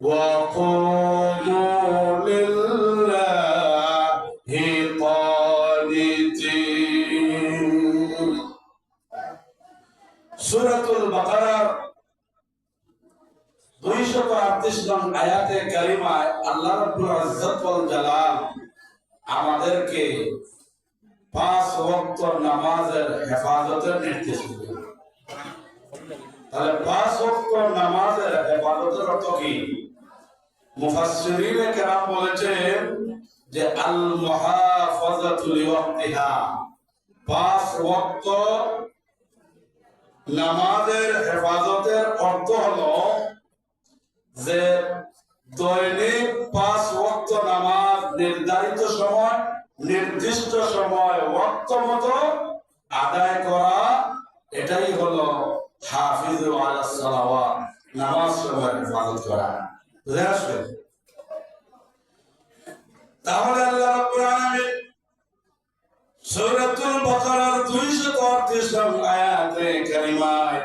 Whoa. নামাজের হেফাজতের অর্থ হলো যে দৈনিক পাঁচ ওয়াক্ত নামাজ নির্ধারিত সময়, নির্দিষ্ট সময়, ওয়াক্ত মতো আদায় করা, এটাই হলো হাফিজ আলা সালাওয়াত নামাজ সময় করা। বুঝে আসবে তাহলে আল্লাহ রাব্বুল আলামিন সূরাতুল বাকারার 238 নং আয়াতে কারিমায়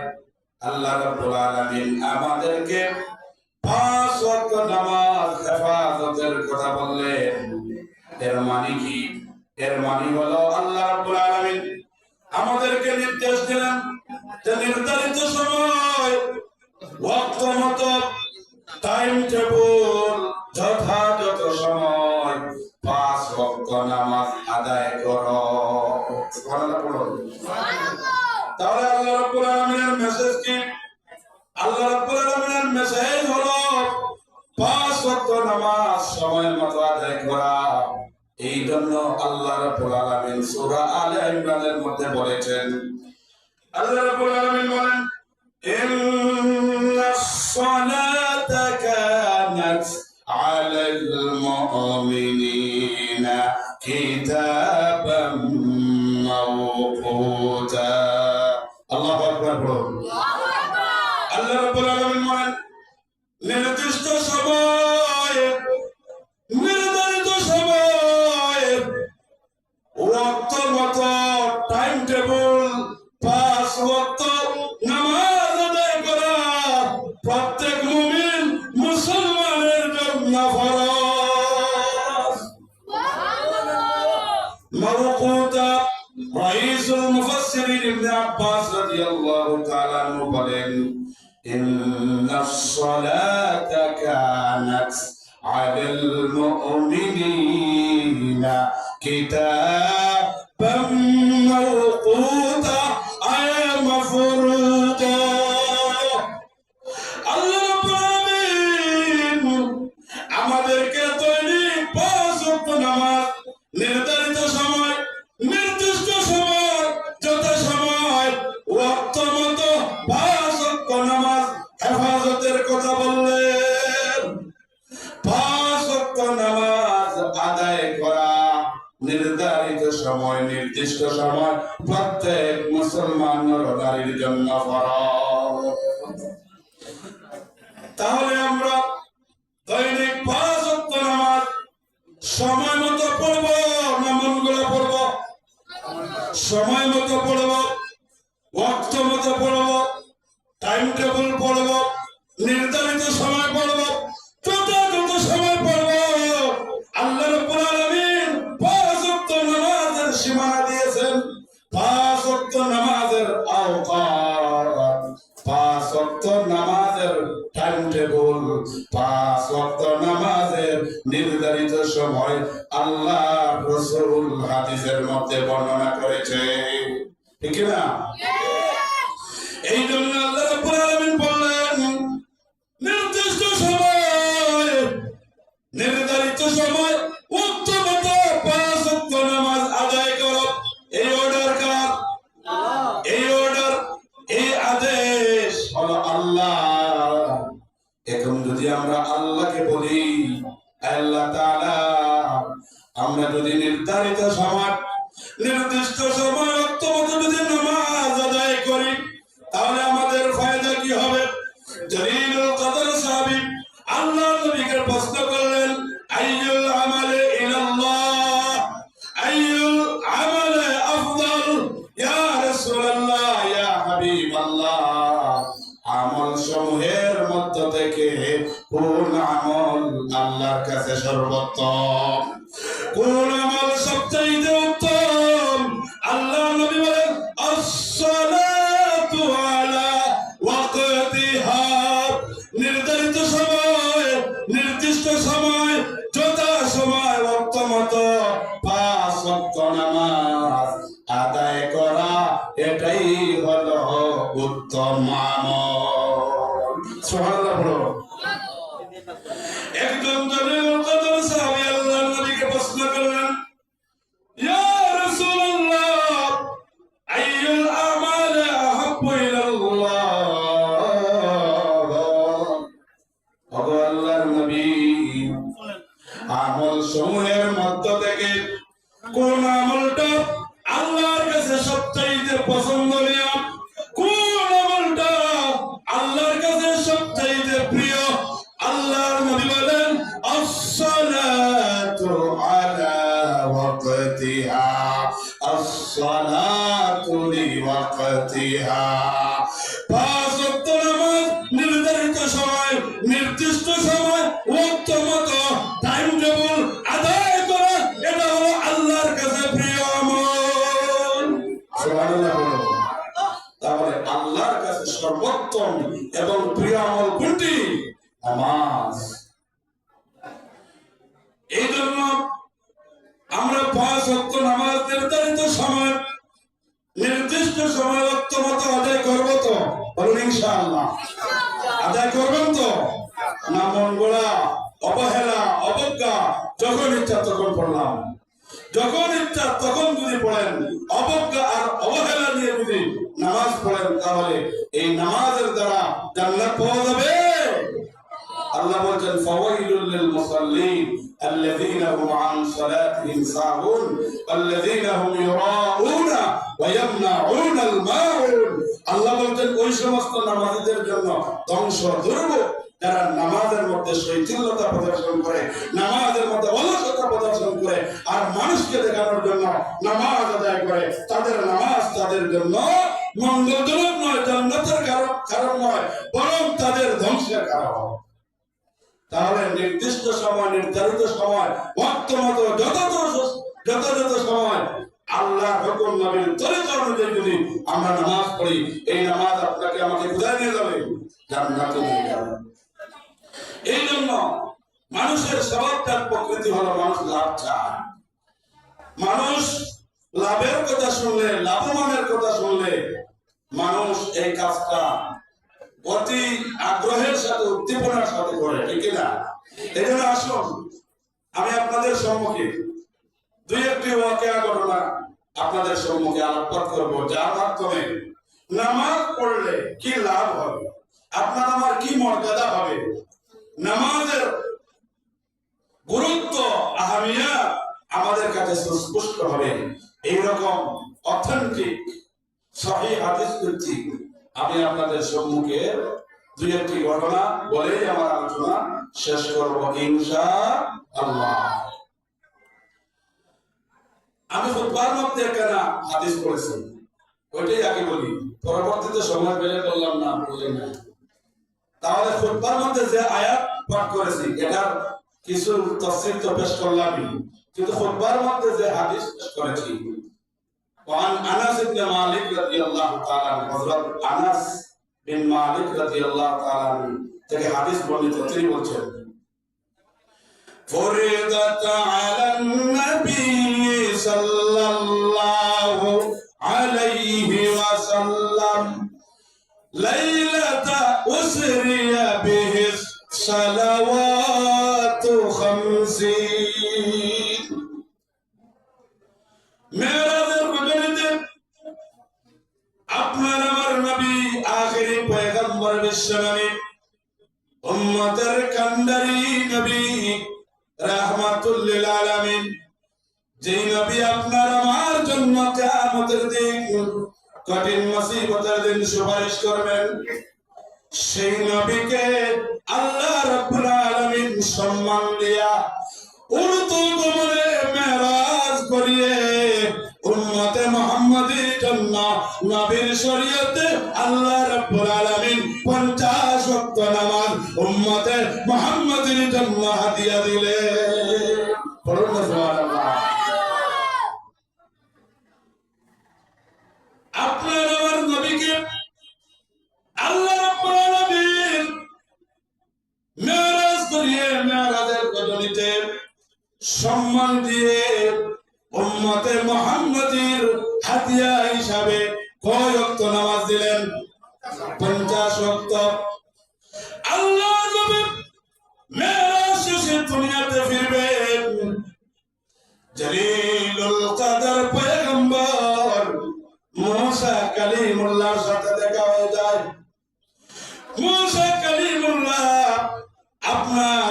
আল্লাহ রাব্বুল আলামিন আমাদেরকে হেফাজতের কথা বললেন। এর মানে কি? এর মানে হলো আল্লাহ আমাদেরকে নির্দেশ দিলেন নির্ধারিত সময় ওয়াক্ত মতো টাইম টেবল আলাল মুমিনিনা উকুত রাইসুল মুফাসসিরিন ইবনে আব্বাস রাদিয়াল্লাহু তাআলা আনহু বলেন ইন্নাস সালাতা কানাত আলাল মুমিনিনা কিতাবাম মাওকুতা আয় মাফরুতা. আল্লাহ আমাদেরকে তৈরি নামাজ নির্দেশ পড়ব না মন গোলা পড়ব? সময় মতো পড়ব। হাদিসের মধ্যে বর্ণনা করেছে। ঠিক না এই জন্য আল্লাহ বললেন নির্দিষ্ট সময় নির্ধারিত সময় নির্ধারিত সময় নির্দিষ্ট সময় আসসালাতু সময় মতো আদায় করব তো? বলুন ইনশাআল্লাহ। আদায় করবেন তো? না মন গোড়া, অবহেলা, অবজ্ঞা, যখন ইচ্ছা তখন পড়লাম। যখন ইচ্ছা তখন যদি পড়েন, অবজ্ঞা আর অবহেলা নিয়ে যদি নামাজ পড়েন, তাহলে এই নামাজের দ্বারা জান্নাত পাওয়া যাবে। আল্লাহ বলছেন, ফাওয়াইলুল লিল মুসাল্লিন। الذين هم عن صلاتهم ساهون والذين هم يراءون ويمنعون الماعون আল্লাহ বলছেন ওই সমস্ত নামাজীদের জন্য ধ্বংস দুর্ভোগ যারা নামাজের মধ্যে শৈথিল্যতা প্রদর্শন করে নামাজের মধ্যে অলসতা প্রদর্শন করে আর মানুষকে দেখানোর জন্য নামাজ আদায় করে তাদের নামাজ তাদের জন্য মঙ্গলজনক নয় জান্নাতের কারণ কারণ নয় বরং তাদের ধ্বংসের কারণ তাহলে নির্দিষ্ট সময়, নির্ধারিত সময় ওয়াক্ত মতো যথাযথ যথাযথ সময় আল্লাহ হুকুম নবীর তরিকা অনুযায়ী যদি আমরা নামাজ পড়ি, এই নামাজ আপনাকে আমাকে কোথায় নিয়ে যাবে। জান্নাতে নিয়ে যাবে। এই জন্য মানুষের স্বভাবটার প্রকৃতি হলো মানুষ লাভ চায় মানুষ লাভের কথা শুনলে, লাভবানের কথা শুনলে মানুষ এই কাজটা অতি আগ্রহের সাথে উদ্দীপনার সাথে করে, ঠিক না এই জন্য আসুন, আমি আপনাদের সম্মুখে দুই একটি ওয়াকিয়া ঘটনা আপনাদের সম্মুখে আলোকপাত করব। যার মাধ্যমে নামাজ পড়লে কি লাভ হবে? আপনার আমার কি মর্যাদা হবে? নামাজের গুরুত্ব, আহামিয়া আমাদের কাছে সুস্পষ্ট হবে। এইরকম অথেন্টিক সহি হাদিস ভিত্তিক আমি আপনাদের সম্মুখে দুই একটি ঘটনা বলেই আমার আলোচনা শেষ করব, ইনশা আল্লাহ। আমি খুতবার মধ্যে একখানা হাদিস পড়েছি। ওইটাই আগে বলি। পরবর্তীতে সময় পেলে বললাম, না বলি না। তাহলে খুতবার মধ্যে যে আয়াত পাঠ করেছি, এটার কিছু তফসিল তো পেশ করলামই। কিন্তু খুতবার মধ্যে যে হাদিস পেশ করেছি وعن انس بن مالك رضي الله تعالى عنه حضرت انس বিন মালিক রাদিয়াল্লাহু তাআলা আনহু থেকে হাদিস বর্ণিত তিনি বলছেন فرضت على النبي صلى الله عليه وسلم ليلة أسري সেই নবীকে আল্লাহ রাব্বুল আলামিন সম্মান দিয়া দিয়ে মেরাজের ঘটনীতে সম্মান দিয়ে উম্মতে মোহাম্মদীর হাতিয়া হিসাবে কয় অক্ত নামাজ দিলেন? পঞ্চাশ অক্ত আল্লাহ মেরাজ শেষে দুনিয়াতে ফিরবেন। জলিল আপনার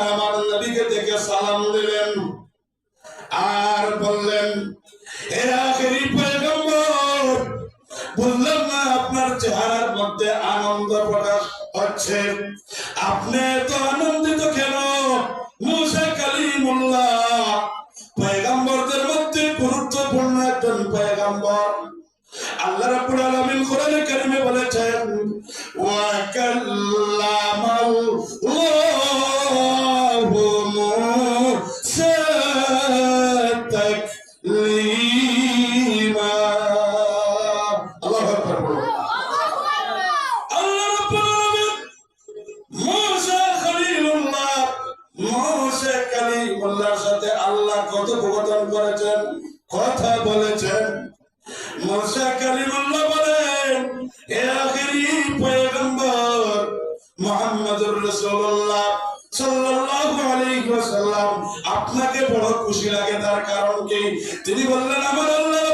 আপনাকে বড় খুশি লাগে, তার কারণ কি? তিনি বললেন, আমার আল্লাহ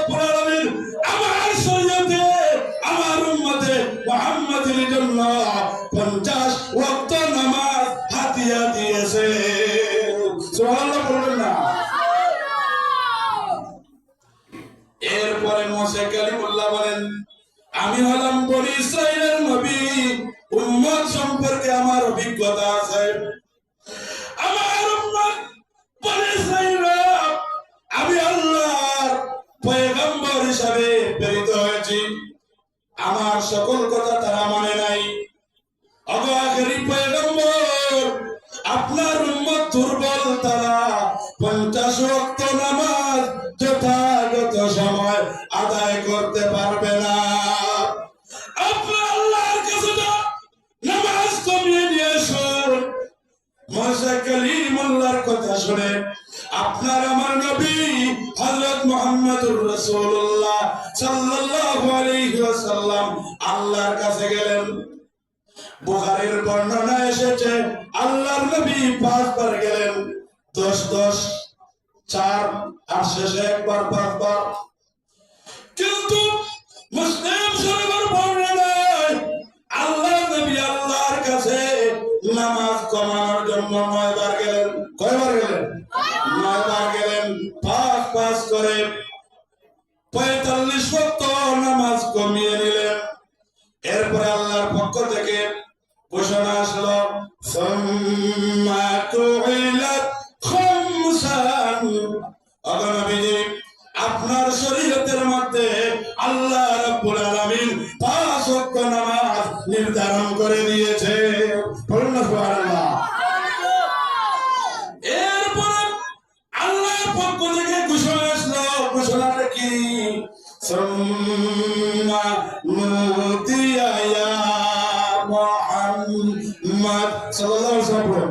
আমার শরীয়তে, আমার উম্মতে মুহাম্মাদের ওয়াক্ত হিসাবে প্রেরিত হয়েছি। আমার সকল কথা শুনে, আপনার আমার নবী হযরত মুহাম্মদুর রাসূলুল্লাহ সাল্লাল্লাহু আলাইহি ওয়াসাল্লাম আল্লাহর কাছে গেলেন। বুখারীর বর্ণনা এসেছে, আল্লাহর নবী পাঁচবার গেলেন। দশ দশ, চার, আর শেষে একবার পাঁচবার। কিন্তু মুসলিম শরীফের বর্ণনায় আল্লাহ নবী আল্লাহর কাছে নামাজ কমানোর জন্য Lata gelen pa পক্ষ থেকে ঘোষণা আসলো? ঘোষণাটা কি সম্মা মুতিয়া মোহাম্মদ সাল্লাল্লাহু আলাইহি ওয়াসাল্লাম।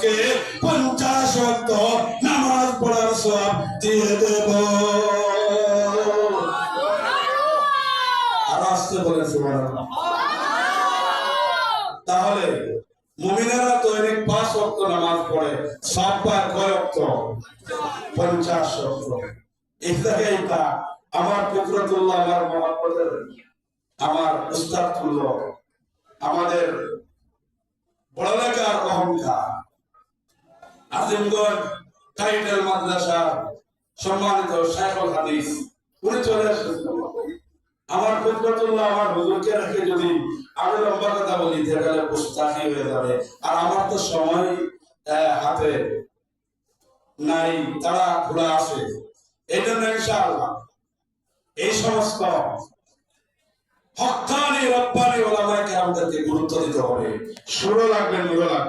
উম্মতকে 50 ওয়াক্ত নামাজ পড়ার সওয়াব দিয়ে দেব। আর আসতে পাঁচ নামাজ পড়ে, সব কয় পঞ্চাশ ওয়াক্ত এটা আমার পুত্রতুল্লাহ আমার মহাপদের আমার উস্তাদতুল্লাহ, আমাদের বড়লেখার অহংকার। আজিমগঞ্জ টাইটেল মাদ্রাসা সম্মানিত শেখুল হাদিস। উনি চলে আমার কুদরতুল্লাহ আমার হুজুরকে রেখে যদি লম্বা কথা বলি হয়ে যাবে। আর আমার তো সময় হাতে নাই, তারা আছে এই জন্য ইনশাআল্লাহ এই সমস্ত হকানি কেরামদেরকে গুরুত্ব দিতে হবে। সুরও লাগবে নুরও লাগবে।